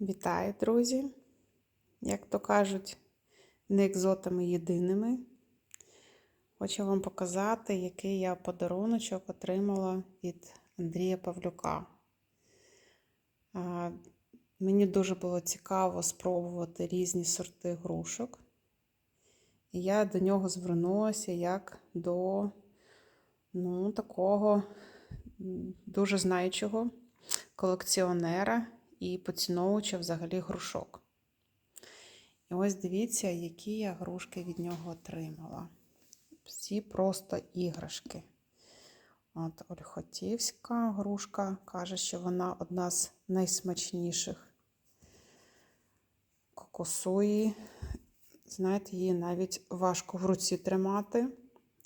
Вітаю, друзі! Як то кажуть, не екзотами єдиними. Хочу вам показати, який я подаруночок отримала від Андрія Павлюка. Мені дуже було цікаво спробувати різні сорти грушок. І я до нього звернулася як до ну, такого дуже знаючого колекціонера і поціновувача взагалі грушок. І ось дивіться, які я грушки від нього отримала. Всі просто іграшки. От Ольхотівська грушка каже, що вона одна з найсмачніших. Кокосуї. Знаєте, її навіть важко в руці тримати.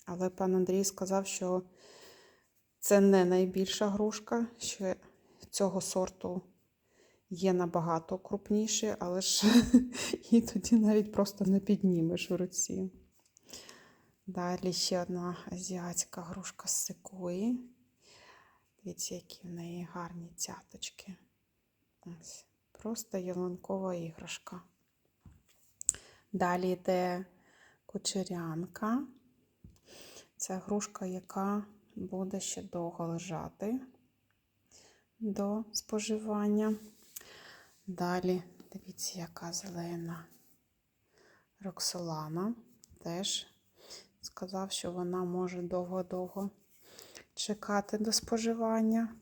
Але пан Андрій сказав, що це не найбільша грушка, що цього сорту є набагато крупніші, але ж її тоді навіть просто не піднімеш в руці. Далі ще одна азіатська грушка з секої. Дивіться, які в неї гарні цяточки. Ось. Просто ялинкова іграшка. Далі йде кучерянка. Це грушка, яка буде ще довго лежати до споживання. Далі, дивіться, яка зелена Роксолана. Теж сказав, що вона може довго-довго чекати до споживання.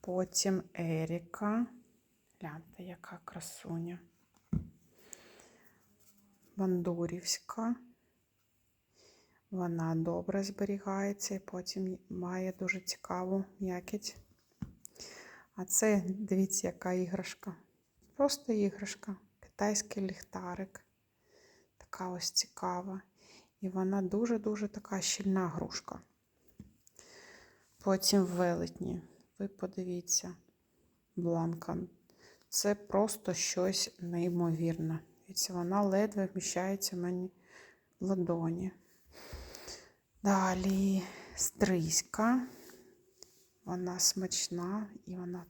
Потім Еріка. Гляньте, яка красуня. Бандурівська. Вона добре зберігається і потім має дуже цікаву м'якіть. А це, дивіться, яка іграшка. Просто іграшка. Китайський ліхтарик. Така ось цікава. І вона дуже-дуже така щільна грушка. Потім велетні. Ви подивіться, бланка. Це просто щось неймовірне. Дивіться, вона ледве вміщається мені в ладоні. Далі стрийська. Вона смачна і вона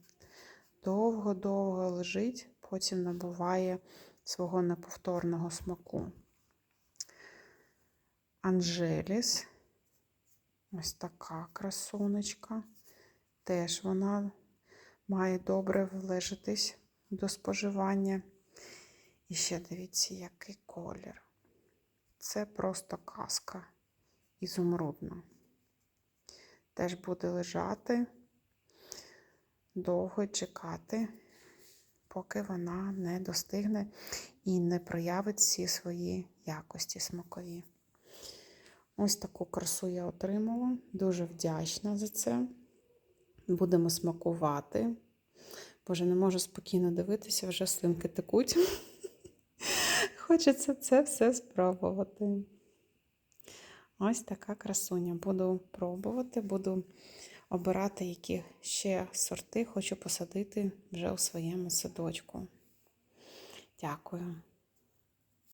довго-довго лежить, потім набуває свого неповторного смаку. Анжеліс. Ось така красунечка. Теж вона має добре влежитись до споживання. І ще дивіться, який колір. Це просто казка ізумрудна. Теж буде лежати, довго чекати, поки вона не достигне і не проявить всі свої якості смакові. Ось таку красу я отримала. Дуже вдячна за це. Будемо смакувати. Боже, не можу спокійно дивитися, вже слинки текуть. Хочеться це все спробувати. Ось така красуня. Буду пробувати, буду обирати, які ще сорти хочу посадити вже у своєму садочку. Дякую.